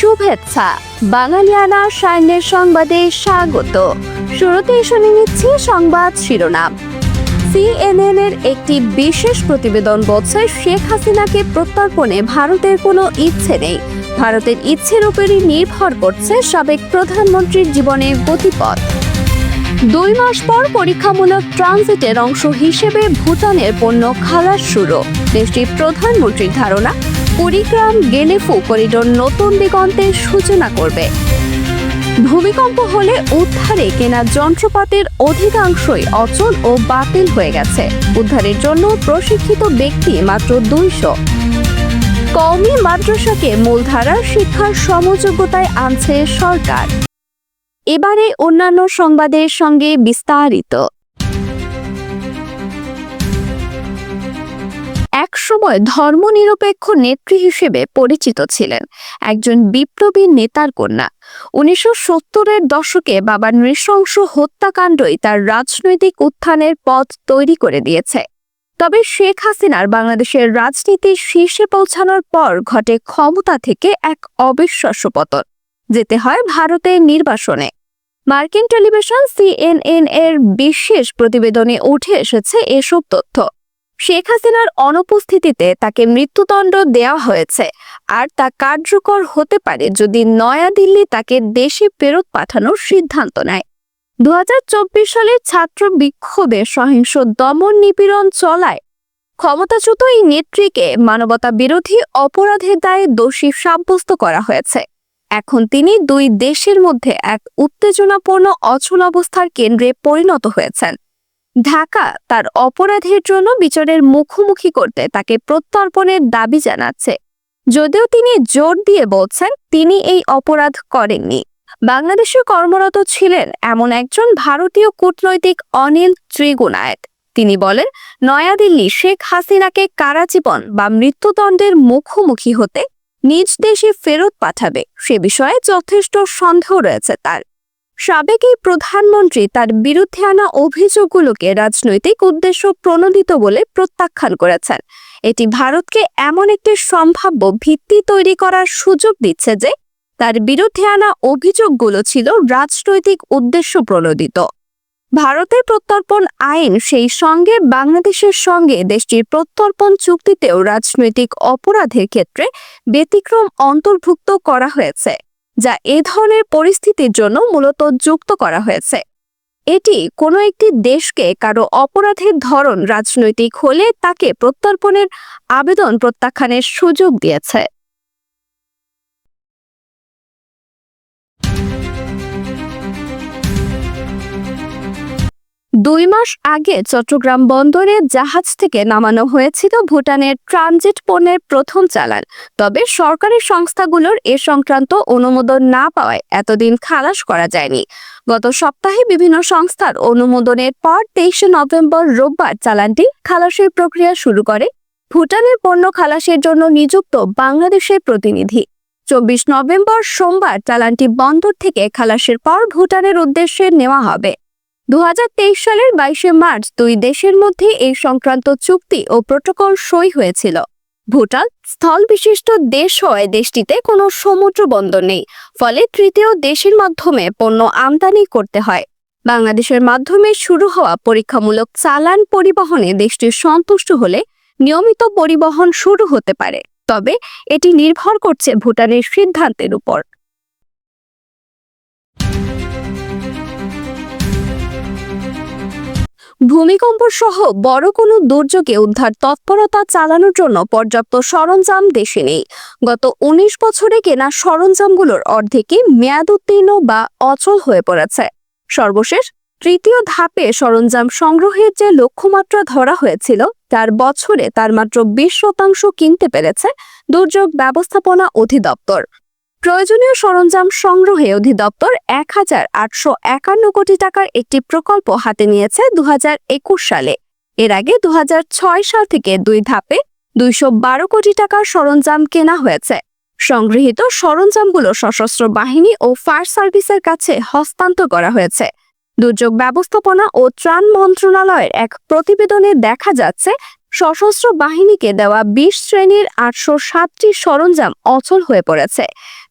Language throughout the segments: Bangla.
শুভেচ্ছা। বাঙালিয়ানা সাইনের সংবাদে স্বাগত। শুরুতে শুনে নিচ্ছি সংবাদ শিরোনাম। সিএনএন এর একটি বিশেষ প্রতিবেদন বলছে, শেখ হাসিনাকে প্রত্যর্পণে ভারতের কোনো ইচ্ছে নেই। ভারতের ইচ্ছের উপরই নির্ভর করছে সাবেক প্রধানমন্ত্রীর জীবনের গতিপথ। দুই মাস পর পরীক্ষামূলক ট্রানজিটের অংশ হিসেবে ভুটানের পণ্য খালাস শুরু। দেশটির প্রধানমন্ত্রীর ধারণা কুড়িগ্রাম গেলেফু করিডোর নতুন দিগন্তের সূচনা করবে। ভূমিকম্প হলে উদ্ধারে কেনা যন্ত্রপাতির অধিকাংশই অচল ও বাতিল হয়ে গেছে। উদ্ধারের জন্য প্রশিক্ষিত ব্যক্তি মাত্র দুইশো। কওমি মাদ্রাসাকে মূলধারার শিক্ষার সমযোগ্যতায় আনছে সরকার। এবারে অন্যান্য সংবাদের সঙ্গে বিস্তারিত। একসময় ধর্মনিরপেক্ষ নেত্রী হিসেবে পরিচিত ছিলেন, একজন বিপ্লবী নেতার কন্যা। উনিশশো সত্তরের দশকে বাবার নৃশংস হত্যাকাণ্ডই তার রাজনৈতিক উত্থানের পথ তৈরি করে দিয়েছে। তবে শেখ হাসিনার বাংলাদেশের রাজনীতির শীর্ষে পৌঁছানোর পর ঘটে ক্ষমতা থেকে এক অবিশ্বাস্য পতন, যেতে হয় ভারতের নির্বাসনে। মার্কিন টেলিভিশন সিএনএন এর বিশেষ প্রতিবেদনে উঠে এসেছে এসব তথ্য। শেখ হাসিনার অনুপস্থিতিতে তাকে মৃত্যুদণ্ড দেওয়া হয়েছে। আর তা কার্যকর হতে পারে যদি নয়াদিল্লি তাকে দেশে ফেরত পাঠানোর সিদ্ধান্ত নেয়। দু হাজার চব্বিশ সালে ছাত্র বিক্ষোভে সহিংস দমন নিপীড়ন চলায়। ক্ষমতাচ্যুত এই নেত্রীকে মানবতা বিরোধী অপরাধের দায়ে দোষী সাব্যস্ত করা হয়েছে। এখন তিনি দুই দেশের মধ্যে এক উত্তেজনাপূর্ণ অচল অবস্থার কেন্দ্রে পরিণত হয়েছেন। ঢাকা তার অপরাধের জন্য বিচারের মুখোমুখি করতে তাকে প্রত্যর্পণের দাবি জানাচ্ছে। যদিও তিনি জোর দিয়ে বলছেন তিনি এই অপরাধ করেননি। বাংলাদেশে কর্মরত ছিলেন এমন একজন ভারতীয় কূটনৈতিক অনিল ত্রিগুণায়ত। তিনি বলেন, নয়াদিল্লি শেখ হাসিনাকে কারাজীবন বা মৃত্যুদণ্ডের মুখোমুখি হতে নিজ দেশে ফেরত পাঠাবে, সে বিষয়ে যথেষ্ট সন্দেহ রয়েছে তার। সাবেক এই প্রধানমন্ত্রী তার বিরুদ্ধে আনা অভিযোগগুলোকে রাজনৈতিক উদ্দেশ্য প্রণোদিত বলে প্রত্যাখ্যান করেছেন। এটি ভারতকে এমন একটি সম্ভাব্য ভিত্তি তৈরি করার সুযোগ দিচ্ছে যে, তার বিরুদ্ধে আনা অভিযোগগুলো ছিল রাজনৈতিক উদ্দেশ্য প্রণোদিত। ভারতের প্রত্যর্পণ আইন সেই সঙ্গে বাংলাদেশের সঙ্গে দেশটির প্রত্যর্পণ চুক্তিতেও রাজনৈতিক অপরাধের ক্ষেত্রে ব্যতিক্রম অন্তর্ভুক্ত করা হয়েছে। যা এ ধরনের পরিস্থিতির জন্য মূলত যুক্ত করা হয়েছে। এটি কোনো একটি দেশকে কারও অপরাধের ধরন রাজনৈতিক হলে তাকে প্রত্যর্পণের আবেদন প্রত্যাখ্যানের সুযোগ দিয়েছে। দুই মাস আগে চট্টগ্রাম বন্দরে জাহাজ থেকে নামানো হয়েছিল ভুটানের ট্রানজিট পণ্যের প্রথম চালান। তবে সরকারি সংস্থাগুলোর এ সংক্রান্ত অনুমোদন না পাওয়ায় এতদিন খালাস করা যায়নি। গত সপ্তাহে বিভিন্ন সংস্থার অনুমোদনের পর তেইশে নভেম্বর রোববার চালানটি খালাসের প্রক্রিয়া শুরু করে। ভুটানের পণ্য খালাসের জন্য নিযুক্ত বাংলাদেশের প্রতিনিধি। চব্বিশ নভেম্বর সোমবার চালানটি বন্দর থেকে খালাসের পর ভুটানের উদ্দেশ্যে নেওয়া হবে। দু হাজার তেইশ সালের বাইশে মার্চ দুই দেশের মধ্যে এই সংক্রান্ত চুক্তি ও প্রোটোকল সই হয়েছিল। ভুটান স্থল বিশিষ্ট দেশ হওয়ায় দেশটিতে কোনো সমুদ্র বন্দর নেই, ফলে তৃতীয় দেশের মাধ্যমে পণ্য আমদানি করতে হয়। বাংলাদেশের মাধ্যমে শুরু হওয়া পরীক্ষামূলক চালান পরিবহনে দেশটি সন্তুষ্ট হলে নিয়মিত পরিবহন শুরু হতে পারে, তবে এটি নির্ভর করছে ভুটানের সিদ্ধান্তের উপর। ভূমিকম্প সহ বড় কোনো দুর্যোগে উদ্ধার তৎপরতা চালানোর জন্য পর্যাপ্ত সরঞ্জাম দেশে নেই। গত ১৯ বছরে কেনা সরঞ্জামগুলোর অর্ধেকই মেয়াদ উত্তীর্ণ বা অচল হয়ে পড়েছে। সর্বশেষ, তৃতীয় ধাপে সরঞ্জাম সংগ্রহের যে লক্ষ্যমাত্রা ধরা হয়েছিল, তার বছরে তার মাত্র বিশ শতাংশ কিনতে পেরেছে দুর্যোগ ব্যবস্থাপনা অধিদপ্তর। প্রয়োজনীয় সরঞ্জাম সংগ্রহে অধিদপ্তর এক হাজার আটশো একান্ন কোটি টাকার একটি প্রকল্প হাতে নিয়েছে দু হাজার একুশ সালে। এর আগে দু হাজার ছয় সাল থেকে দুই ধাপে দুইশো বারো কোটি টাকার সরঞ্জাম কেনা হয়েছে। সংগৃহীত সরঞ্জামগুলো সশস্ত্র বাহিনী ও ফায়ার সার্ভিসের কাছে হস্তান্তর করা হয়েছে। দুর্যোগ ব্যবস্থাপনা ও ত্রাণ মন্ত্রণালয়ের এক প্রতিবেদনে দেখা যাচ্ছে, সশস্ত্র বাহিনীকে দেওয়া বিশ শ্রেণির আটশো সাতটি সরঞ্জাম অচল হয়ে পড়েছে।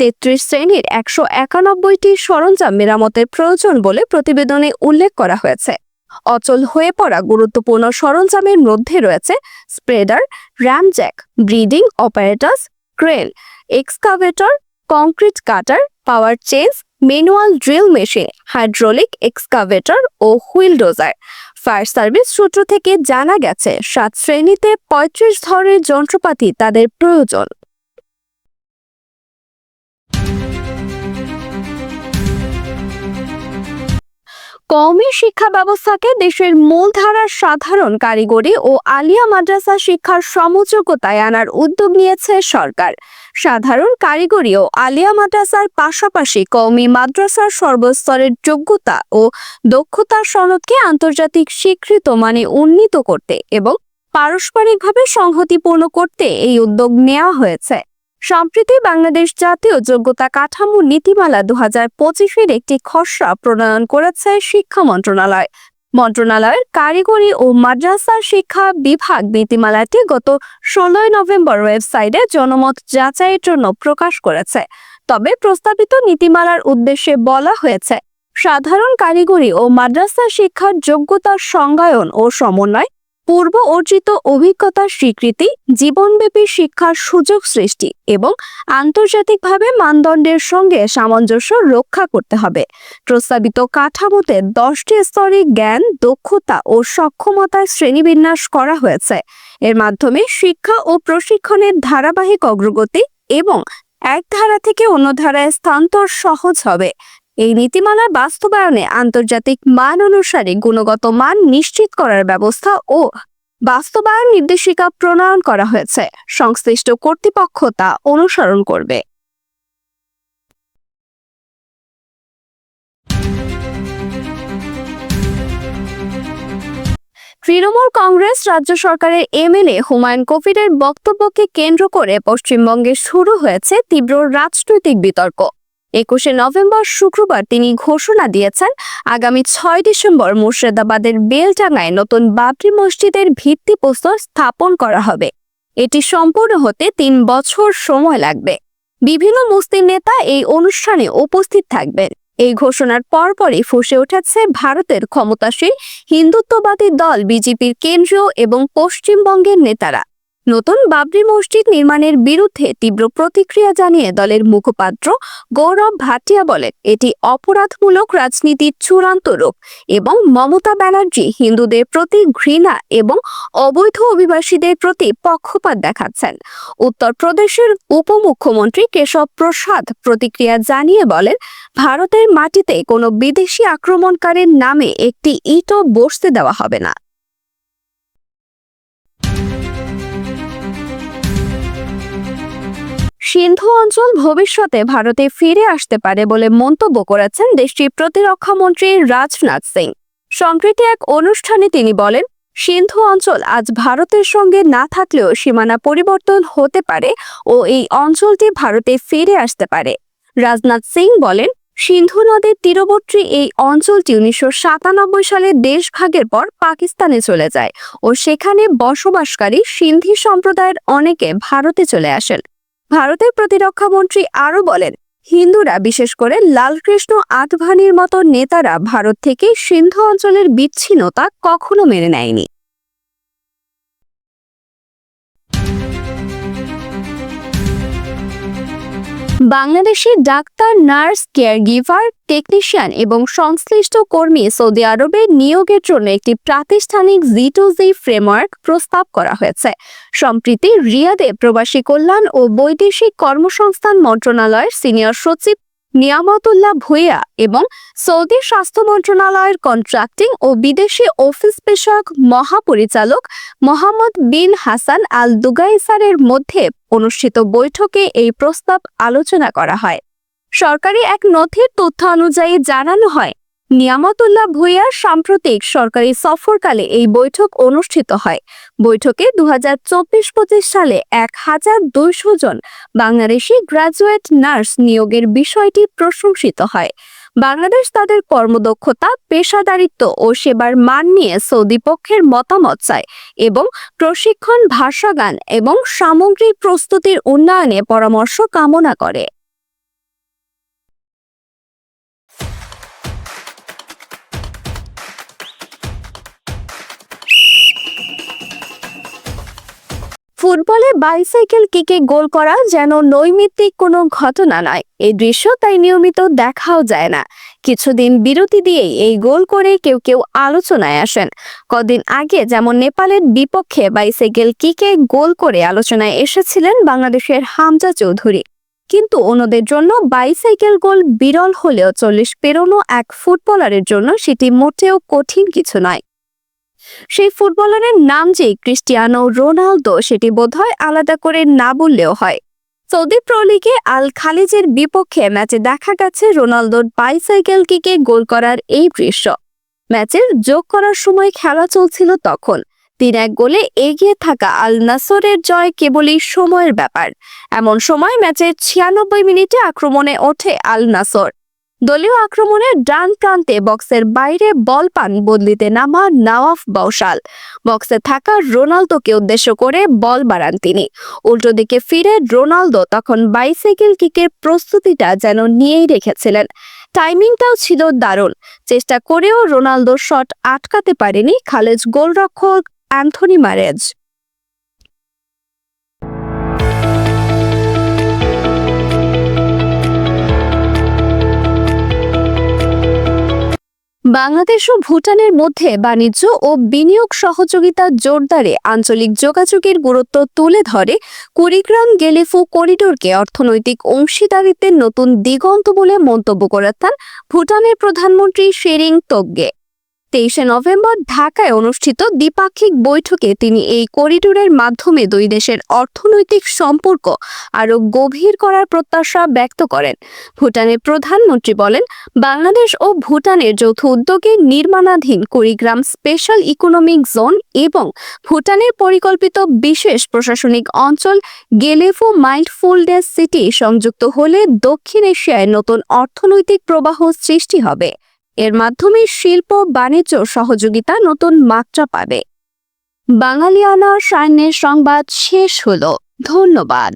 তেত্রিশ শ্রেণির একশো একানব্বইটি সরঞ্জাম মেরামতের প্রয়োজন বলে প্রতিবেদনে উল্লেখ করা হয়েছে। অচল হয়ে পড়া গুরুত্বপূর্ণ সরঞ্জামের মধ্যে রয়েছে spreader, ramjack, breathing apparatus, crane, excavator, concrete cutter, power change, manual drill machine, hydraulic excavator ও হুইল ডোজার। ফায়ার সার্ভিস সূত্র থেকে জানা গেছে, সাত শ্রেণীতে পঁয়ত্রিশ ধরনের যন্ত্রপাতি তাদের প্রয়োজন। কওমি শিক্ষা ব্যবস্থাকে দেশের মূলধারার সাধারণ কারিগরি ও আলিয়া মাদ্রাসা শিক্ষার সমযোগ্যতায় আনার উদ্যোগ নিয়েছে সরকার। সাধারণ কারিগরি ও আলিয়া মাদ্রাসার পাশাপাশি কওমি মাদ্রাসার সর্বস্তরের যোগ্যতা ও দক্ষতার সনদকে আন্তর্জাতিক স্বীকৃত মানে উন্নীত করতে এবং পারস্পরিকভাবে সংহতিপূর্ণ করতে এই উদ্যোগ নেওয়া হয়েছে। সম্প্রতি বাংলাদেশ জাতীয় যোগ্যতা কাঠামো নীতিমালা দু হাজার পঁচিশের একটি খসড়া প্রণয়ন করেছে শিক্ষা মন্ত্রণালয়। মন্ত্রণালয়ের কারিগরি ও মাদ্রাসা শিক্ষা বিভাগ নীতিমালাটি গত ষোলোই নভেম্বর ওয়েবসাইটে জনমত যাচাইয়ের জন্য প্রকাশ করেছে। তবে প্রস্তাবিত নীতিমালার উদ্দেশ্যে বলা হয়েছে, সাধারণ কারিগরি ও মাদ্রাসা শিক্ষার যোগ্যতার সংজ্ঞায়ন ও সমন্বয় পূর্ব অর্জিত অভিজ্ঞতার স্বীকৃতি, জীবনব্যাপী শিক্ষার সুযোগ সৃষ্টি এবং আন্তর্জাতিকভাবে মানদণ্ডের সঙ্গে সামঞ্জস্য রক্ষা করতে হবে। প্রস্তাবিত কাঠামোতে দশটি স্তরে জ্ঞান, দক্ষতা ও সক্ষমতার শ্রেণীবিন্যাস করা হয়েছে। এর মাধ্যমে শিক্ষা ও প্রশিক্ষণের ধারাবাহিক অগ্রগতি এবং এক ধারা থেকে অন্য ধারায় স্থানান্তর সহজ হবে। এই নীতিমালার বাস্তবায়নে আন্তর্জাতিক মান অনুসারে গুণগত মান নিশ্চিত করার ব্যবস্থা ও বাস্তবায়ন নির্দেশিকা প্রণয়ন করা হয়েছে। সংশ্লিষ্ট কর্তৃপক্ষ তা অনুসরণ করবে। তৃণমূল কংগ্রেস রাজ্য সরকারের এমএলএ হুমায়ুন কবিরের বক্তব্যকে কেন্দ্র করে পশ্চিমবঙ্গে শুরু হয়েছে তীব্র রাজনৈতিক বিতর্ক। একুশে নভেম্বর শুক্রবার তিনি ঘোষণা দিয়েছেন, আগামী ছয় ডিসেম্বর মুর্শিদাবাদের বেলটাঙ্গায় নতুন বাবরি মসজিদের ভিত্তিপ্রস্তর স্থাপন করা হবে। এটি সম্পূর্ণ হতে তিন বছর সময় লাগবে। বিভিন্ন মুসলিম নেতা এই অনুষ্ঠানে উপস্থিত থাকবেন। এই ঘোষণার পরপরই ফুসে উঠেছে ভারতের ক্ষমতাসীন হিন্দুত্ববাদী দল, বিজেপির কেন্দ্রীয় এবং পশ্চিমবঙ্গের নেতারা। নতুন বাবরি মসজিদ নির্মাণের বিরুদ্ধে তীব্র প্রতিক্রিয়া জানিয়ে দলের মুখপাত্র গৌরব ভাটিয়া বলেন, এটি অপরাধমূলক রাজনীতির চূড়ান্ত রূপ এবং মমতা ব্যানার্জি হিন্দুদের প্রতি ঘৃণা এবং অবৈধ অভিবাসীদের প্রতি পক্ষপাত দেখাচ্ছেন। উত্তরপ্রদেশের উপমুখ্যমন্ত্রী কেশব প্রসাদ প্রতিক্রিয়া জানিয়ে বলেন, ভারতের মাটিতে কোনো বিদেশি আক্রমণকারীর নামে একটি ইটও বসতে দেওয়া হবে না। সিন্ধু অঞ্চল ভবিষ্যতে ভারতে ফিরে আসতে পারে বলে মন্তব্য করেছেন দেশটির প্রতিরক্ষা মন্ত্রী রাজনাথ সিং। সম্প্রতি এক অনুষ্ঠানে তিনি বলেন, সিন্ধু অঞ্চল আজ ভারতের সঙ্গে না থাকলেও সীমানা পরিবর্তন হতে পারে ও এই অঞ্চলটি ভারতে ফিরে আসতে পারে। রাজনাথ সিং বলেন, সিন্ধু নদের তীরবর্তী এই অঞ্চলটি উনিশশো সাতানব্বই সালে দেশভাগের পর পাকিস্তানে চলে যায় ও সেখানে বসবাসকারী সিন্ধি সম্প্রদায়ের অনেকে ভারতে চলে আসেন। ভারতের প্রতিরক্ষা মন্ত্রী আরও বলেন, হিন্দুরা, বিশেষ করে লালকৃষ্ণ আদভানির মতো নেতারা ভারত থেকে সিন্ধু অঞ্চলের বিচ্ছিন্নতা কখনো মেনে নেয়নি। Bangladeshi doctor, nurse, caregiver, technician এবং সংশ্লিষ্ট কর্মী সৌদি আরবে নিয়োগের জন্য একটি প্রাতিষ্ঠানিক জি টু জি ফ্রেমওয়ার্ক প্রস্তাব করা হয়েছে। সম্প্রতি রিয়াদে প্রবাসী কল্যাণ ও বৈদেশিক কর্মসংস্থান মন্ত্রণালয়ের সিনিয়র সচিব নিয়ামতুল্লাহ ভুইয়া এবং সৌদি স্বাস্থ্য মন্ত্রণালয়ের কন্ট্রাক্টিং ও বিদেশি অফিস বিষয়ক মহাপরিচালক মোহাম্মদ বিন হাসান আল দুগাইসারের মধ্যে অনুষ্ঠিত বৈঠকে এই প্রস্তাব আলোচনা করা হয়। সরকারি এক নথির তথ্য অনুযায়ী জানানো হয় নিয়ামতুল্লাহ ভুইয়ার সাম্প্রতিক সরকারি সফরকালে এই বৈঠক অনুষ্ঠিত হয়। বৈঠকে দু হাজার সালে এক হাজার দুইশো জন বাংলাদেশি গ্রাজুয়েট নার্স নিয়োগের বিষয়টি প্রশংসিত হয়। বাংলাদেশ তাদের কর্মদক্ষতা, পেশাদারিত্ব ও সেবার মান নিয়ে সৌদি পক্ষের মতামত চায় এবং প্রশিক্ষণ, ভাষাগান এবং সামগ্রিক প্রস্তুতির উন্নয়নে পরামর্শ কামনা করে। ফুটবলে বাইসাইকেল কিকে গোল করা যেন নৈমিত্তিক কোনো ঘটনা নয়। এই দৃশ্য তাই নিয়মিত দেখাও যায় না। কিছুদিন বিরতি দিয়েই এই গোল করে কেউ কেউ আলোচনায় আসেন। কদিন আগে যেমন নেপালের বিপক্ষে বাইসাইকেল কিকে গোল করে আলোচনায় এসেছিলেন বাংলাদেশের হামজা চৌধুরী। কিন্তু অন্যদের জন্য বাইসাইকেল গোল বিরল হলেও চল্লিশ পেরোনো এক ফুটবলারের জন্য সেটি মোটেও কঠিন কিছু নয়। সেই ফুটবলারের নাম যে ক্রিস্টিয়ানো রোনালদো, সেটি বোধহয় আলাদা করে না বললেও হয়। সৌদি প্রো লিগে আল খালিজের বিপক্ষে ম্যাচে দেখা গেছে রোনালদোর বাইসাইকেল কিকে গোল করার এই দৃশ্য। ম্যাচের যোগ করার সময় খেলা চলছিল তখন। তিন এক গোলে এগিয়ে থাকা আল নাসরের জয় কেবলই সময়ের ব্যাপার। এমন সময় ম্যাচের ছিয়ানব্বই মিনিটে আক্রমণে ওঠে আল নাসর। দলীয় আক্রমণের ডান প্রান্তে বক্সের বাইরে বল পান বদলিতে নামা নওয়াফ বৌশাল বক্সে থাকা রোনালদোকে উদ্দেশ্য করে বল বাড়ান তিনি। উল্টো দিকে ফিরে রোনালদো তখন বাইসাইকেল কিকের প্রস্তুতিটা যেন নিয়েই রেখেছিলেন। টাইমিংটাও ছিল দারুণ। চেষ্টা করেও রোনালদোর শট আটকাতে পারেনি খালেজ গোলরক্ষক অ্যান্থনি মারেজ। বাংলাদেশ ও ভুটানের মধ্যে বাণিজ্য ও বিনিয়োগ সহযোগিতা জোরদারে আঞ্চলিক যোগাযোগের গুরুত্ব তুলে ধরে কুড়িগ্রাম গেলেফু করিডোরকে অর্থনৈতিক অংশীদারিত্বের নতুন দিগন্ত বলে মন্তব্য করেছেন ভুটানের প্রধানমন্ত্রী শেরিং তোগগে। তেইশে নভেম্বর ঢাকায় অনুষ্ঠিত দ্বিপাক্ষিক বৈঠকে তিনি এই করিডোরের মাধ্যমে দুই দেশের অর্থনৈতিক সম্পর্ক আরও গভীর করার প্রত্যাশা ব্যক্ত করেন। ভুটানের প্রধানমন্ত্রী বলেন, বাংলাদেশ ও ভুটানের যৌথ উদ্যোগে নির্মাণাধীন কুড়িগ্রাম স্পেশাল ইকোনমিক জোন এবং ভুটানের পরিকল্পিত বিশেষ প্রশাসনিক অঞ্চল গেলেফো মাইন্ডফুলনেস সিটি সংযুক্ত হলে দক্ষিণ এশিয়ায় নতুন অর্থনৈতিক প্রবাহ সৃষ্টি হবে। এর মাধ্যমে শিল্প বাণিজ্য সহযোগিতা নতুন মাত্রা পাবে। বাঙালিয়ানা সাইনের সংবাদ শেষ হলো। ধন্যবাদ।